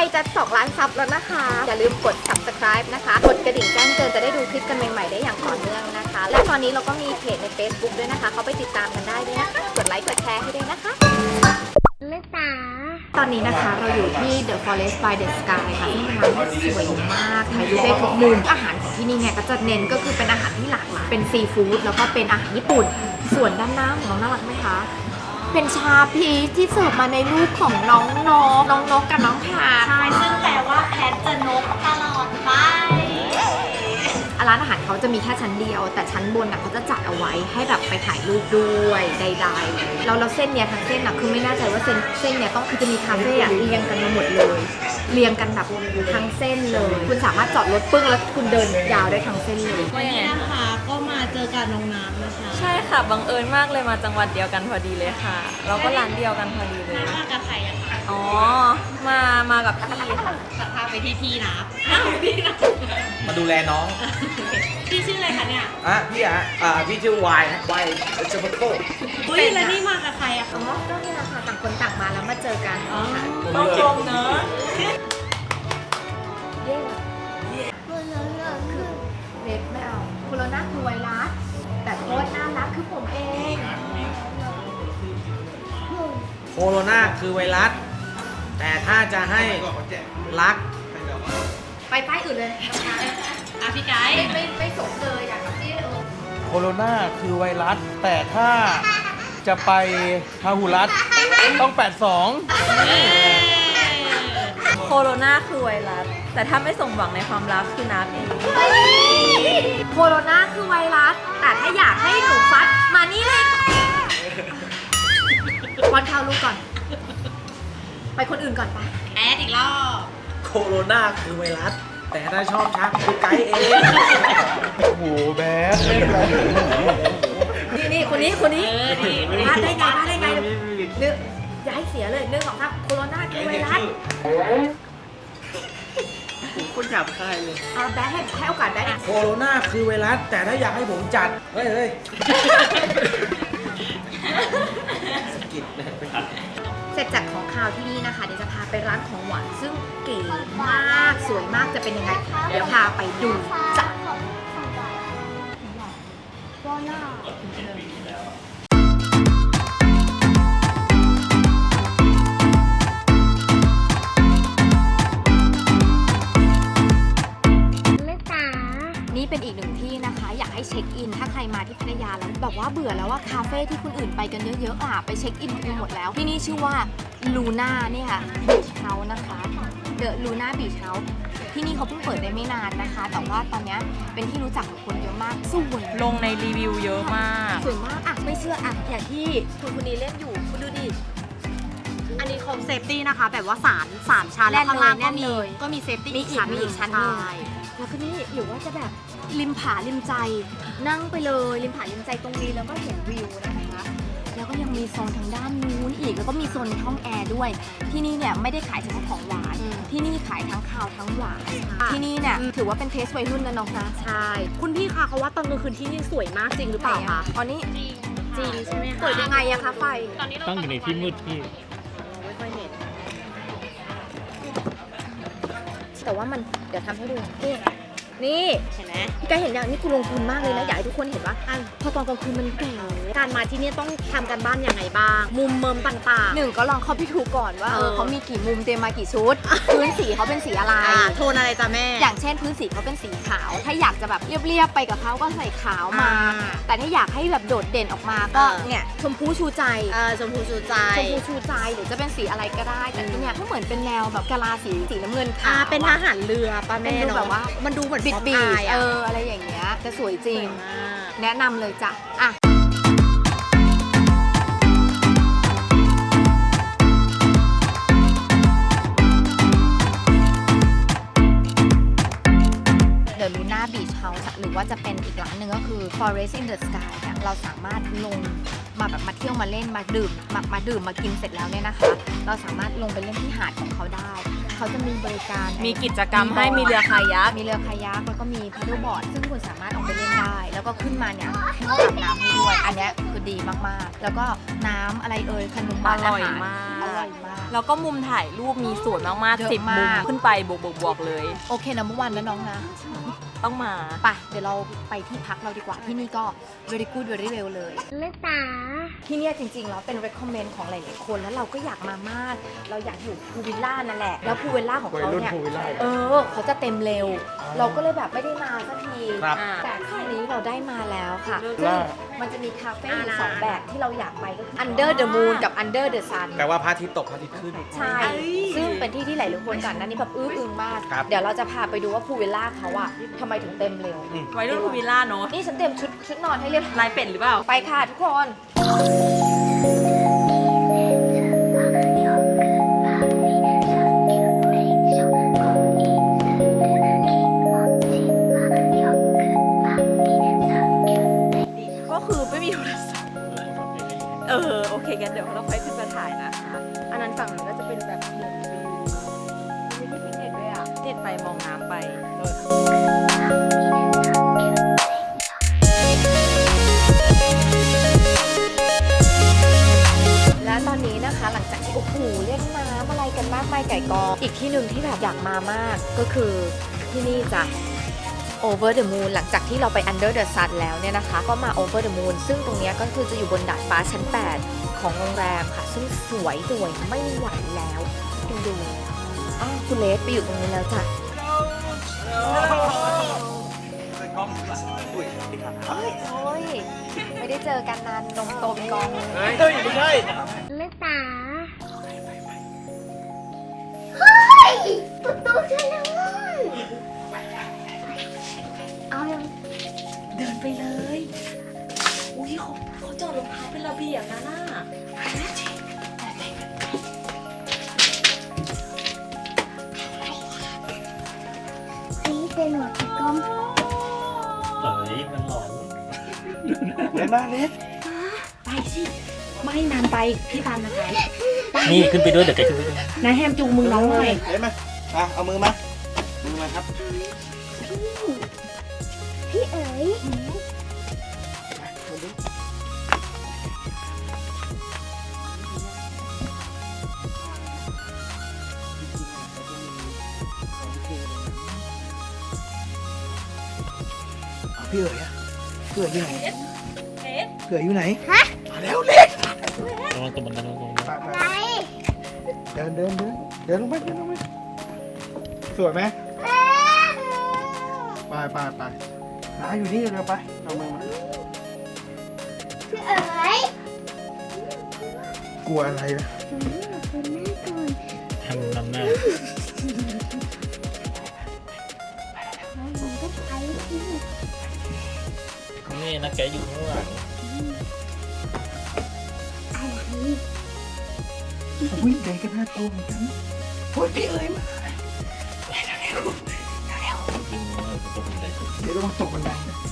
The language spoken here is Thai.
ล้จะ 2 ล้านซับแล้วนะคะ อย่าลืมกด subscribe นะคะ กดกระดิ่งแจ้งเตือนจะได้ดูคลิปกันใหม่ๆได้อย่างต่อเนื่องนะคะ และตอนนี้เราก็มีเพจใน Facebook ด้วยนะคะ เขาไปติดตามกันได้ด้วยนะคะ กดไลค์กดแชร์ให้ด้วยนะคะแม่ตาตอนนี้นะคะเราอยู่ที่ The Forest by the Sky ค่ะซึ่งเป็นร้านที่สวยมากถ่ายรูปได้ทุกมุมอาหารของที่นี่เนี่ยก็จะเน้นก็คือเป็นอาหารที่หลากหลายเป็นซีฟู้ดแล้วก็เป็นอาหารญี่ปุ่น ส่วนด้านหน้าของน้องน่ารักไหมคะ เป็นชาพีชที่เสิร์ฟมาในรูปของน้องนกน้องนกกับน้องแพรใช่ซึ่งแปลว่าแพทจะนกตลอดไป ร้านอาหารเขาจะมีแค่ชั้นเดียว แต่ชั้นบนน่ะเขาจะจัดเอาไว้ให้แบบไปถ่ายรูปด้วยใดๆแล้วเราเส้นเนี้ยทั้งเส้นน่ะคือไม่แน่ใจว่าเส้นเส้นเนี้ยต้องคือจะมีคาเฟ่อะเรียงกันมาหมดเลย เรียงกันแบบทั้งเส้นเลย คุณสามารถจอดรถปึ้งแล้วคุณเดินยาวได้ทั้งเส้นเลยวันนี้นะคะก็มาเจอกับน้องน้ำนะคะใช่ค่ะบังเอิญมากเลยมาจังหวัดเดียวกันพอดีเลยค่ะ เราก็ร้านเดียวกันพอดีเลยน้ำมากับใครอะคะ อ๋อ มามากับพี่ค่ะจะพาไปที่พี่นะอ้าวพี่นะมาดูแลน้องพี่ชื่ออะไรคะเนี่ยอะพี่อะอ่าพี่ชื่อวายฮะวายเจมโก้อุ้ยแล้วนี่มากับใครอะอ๋คะอก็นี่แหละค่ะต่างคนต่างมาแล้วมาเจอกันอ๋อต้องชมเนอะเย้คือเล็บไม่เอาโคโรนาคือไวรัสแต่โค้ดน่ารักคือผมเอง โคโรนาคือไวรัส แต่ถ้าจะให้รักไปป้ายอื่นเลยอะพี่ไก่ไม่ไม่ไม่สมเลยอยากกับที่เออโคโรนาคือไวรัส แต่ถ้าจะไปพาหุรัสต้อง 82 โคโรนาคือไวรัส แต่ถ้าไม่สมหวังในความรักคือน้ำเองโคโรนาคือไวรัส แต่ถ้าอยากให้หนูฟัดมานี่เลยวันข้าวลูกก่อน ไปคนอื่นก่อนไปแอดอีกรอบโคโรนาคือไวรัส แต่ถ้าชอบชักคือไกด์เอง โอ้โหแบดเล่นอะไรนี่นี่คนนี้คนนี้เออดีพลาดได้ไงพลาดได้ไงนึกอย่าให้เสียเลยหนึ่งสองสามโคโรนาคือไวรัสคุณหยาบคายเลยเอาแบทให้ให้โอกาสแบทอีก โคโรนาคือไวรัส แต่ถ้าอยากให้ผมจัด เฮ้ยเฮ้ยสะกิดเลย เส ร็จจากของข่าวที่นี่นะคะ เดี๋ยวจะพาไปร้านของหวานซึ่งเก๋มากสวยมากจะเป็นยังไง เดี๋ยวพาไปดูจ้ะแนี่เป็นอีกหนึ่งที่นะคะ อยากให้เช็คอิน ถ้าใครมาที่พัทยาแล้วแบบว่าเบื่อแล้วว่าคาเฟ่ที่คนอื่นไปกันเยอะๆอะไปเช็คอินกันหมดแล้ว ที่นี่ชื่อว่าลูน่าเนี่ยค่ะบีชเฮาส์นะคะเดอะลูน่าบีชเฮาส์ที่นี่เขาเพิ่งเปิดได้ไม่นานนะคะ แต่ว่าตอนเนี้ยเป็นที่รู้จักของคนเยอะมากสวยลงในรีวิวเยอะมากสวยมากอะไม่เชื่ออะอย่างที่คุณคนนี้เล่นอยู่คุณดูดิอันนี้คอมเซฟตี้นะคะ แบบว่าสามสามชั้นแล้วข้างล่างแน่ก็นมีเลยก็มีเซฟตี้มีอีกอีกชั้นมีหอีนึ่งกชั้นหนึ่งใช่ แล้วก็นี่หรือว่าจะแบบริมผาริมใจ นั่งไปเลยริมผาริมใจตรงนี้แล้วก็เห็นวิวนะคะ แล้วก็ยังมีโซนทางด้านนู้นอีกแล้วก็มีโซนในห้องแอร์ด้วย ที่นี่เนี่ยไม่ได้ขายเฉพาะของหวาน ที่นี่ขายทั้งข้าวทั้งหวาน ที่นี่เนี่ยถือว่าเป็นเทสวัยรุ่นนะน้องนะใช่คุณพี่คะเขาว่าตอนกลางคืนที่นี่สวยมากจริงหรือเปล่าคะอ๋อนี่จริงใช่ไหมคะเปิดยังไงอะคะไฟตั้งอยู่ในที่มืดพี่ แต่ว่ามันเดี๋ยวทำให้ดูนี่ นี่เห็นไหมแกเห็นอย่างนี้กูลงทุนมากเลยนะอยากให้ทุกคนเห็นว่าอะพอตอนกลางคืนมันแก่การมาที่นี่ต้องทำกันบ้านยังไงบ้าง มุมเมิมต่าง หนึ่งก็ลองเข้าไปดูก่อนว่าเอเอออ เขามีกี่มุมเตรียมมากี่ชุด พื้นสีเขาเป็นสีอะไร ๆอ่าโทนอะไรจ้ะแม่ อย่างเช่นพื้นสีเขาเป็นสีขาว ถ้าอยากจะแบบเรียบๆไปกับเขาก็ใส่ขาวมา อ่าแต่ถ้าอยากให้แบบโดดเด่นออกมาก็เออ เนี่ยชมพูชูใจเออชมพูชูใจ ชมพูชูใจหรือจะเป็นสีอะไรก็ได้ แต่ที่เนี่ยก็เหมือนเป็นแนวแบบกะลาสีสีน้ำเงินอ่าขาวเป็นทหารเรือป้าแม่เป็นดูเนาะแบบว่ามันดูเหมือนบิดป๊อปบีอายเออะออะไรอย่างเงี้ยจะสวยจริงสวยมากแนะนำเลยจ้ะอะเดอะลูน่าบีชเฮาส์หรือว่าจะเป็นอีกร้านหนึ่งก็คือ Forest in the Sky เนี่ยเราสามารถลงมาแบบมาเที่ยวมาเล่นมาดื่มมามาดื่มมากินเสร็จแล้วเนี่ยนะคะ เราสามารถลงไปเล่นที่หาดของเขาได้ เขาจะมีบริการมีกิจกรรมให้มีเรือคายักมีเรือคายักแล้วก็มีพัดเดิลบอร์ดซึ่งคุณสามารถเอาไปเล่นได้ แล้วก็ขึ้นมาเนี่ยเขาอาบน้ำให้ด้วย อันเนี้ยคือดีมากๆ แล้วก็น้ำอะไรเอ่ยขนมหวานอร่อยหมาก อร่อยมากแล้วก็มุมถ่ายรูปมีสวยมากเยอะๆสิบมุมมาก ขึ้นไปบวกบวกบวกเลย โอเคนะเมื่อวานนะน้องนะต้องมา ไปเดี๋ยวเราไปที่พักเราดีกว่าที่นี่ก็ very good very well เลยเลตาที่เนี่ยจริงๆแล้วเป็น recommend ของหลายๆคนแล้วเราก็อยากมามาก เราอยากอยู่พูวิลล่านั่นแหละ แล้วพูวิลล่าของวัยเขารุ่นเนี่ย ภูวิลล่า เออ เขาจะเต็มเร็ว เราก็เลยแบบไม่ได้มาสักที ครับ อ่าแต่ครั้งนี้เราได้มาแล้วค่ะเลิศซึ่ง มันจะมีคาเฟ่อยู่สองแบบที่เราอยากไปก็คือ under the moon กับ under the sun แปลว่าพระอาทิตย์ตกพระอาทิตย์ขึ้น ใช่ ซึ่งเป็นที่ที่หลายๆคนก่อนหนั้นนี้แบบอื้ออึงมาก ครับเดี๋ยวเราจะพาไปดูว่าพูวิลล่าเขาอะทำไมถึงเต็มเร็วไว้รุ่นพูวิลล่าเนอะนี่ฉันเตรียมชุดชุดนอนให้เรียบร้อย ลายเป็ดหรือเปล่า ไปค่ะทุกคน เออ โอเคกันเดี๋ยวเราค่อยขึ้นมาถ่ายนะคะ อันนั้นฝั่งนั้นก็จะเป็นแบบเหมือนวิวมีที่ฟิตเนสด้วยอะเด็ดไปมองน้ำไปเลย และตอนนี้นะคะหลังจากที่โอ้โหเล่นน้ำอะไรกันมากมายไก่กอง อีกที่หนึ่งที่แบบอยากมามากก็คือที่นี่จ้ะ Over the Moon หลังจากที่เราไป Under the Sun แล้วเนี่ยนะคะ ก็มา Over the Moon ซึ่งตรงเนี้ยก็คือจะอยู่บนดาดฟ้าชั้น 8 ของโรงแรมค่ะ ซึ่งสวยสวยไม่ไหวแล้วดูดูอ้าวคุณเลสไปอยู่ตรงนี้แล้วจ้ะเอ้ยโอ้ยไม่ได้เจอกันนานนมโตเป็นกองเลยเฮ้ยไม่ใช่เลตาเอายังเดินไปเลย อุ้ยเขาเขาจอดรองเท้าเป็นระเบียบนะน่ะเอ้ยมันหลอนเดินมาเล็กไปสิไม่นานไปพี่ตามนะคะนี่ขึ้นไปด้วยเดี๋ยวแกขึ้นไปด้วยนายแฮมจูงมือน้องหน่อยเดินมาอะเอามือมามือมาครับ พี่เอ๋ยพี่เอ๋ยอะพี่เอ๋ยอยู่ไหนพี่เอ๋ยอยู่ไหนฮะมาแล้วเล็กระวังตกบันไดระวังตกบันไดไปไปเดินเดินเดินเดินลงไปเดินลงไปสวยไหม ไปไปไป หาอยู่นี่เร็วไปเอามือมาพี่เอ๋ยกลัวอะไรนะทำนำหน้านี่นะแกอยู่ข้างหลังวิ่งไกลกันน่ากลัวเหมือนกันโอ้ยพี่เอ๋ยมาวิ่งมาตกบันไดเดี๋ยว เราต้องตกบันไดนะ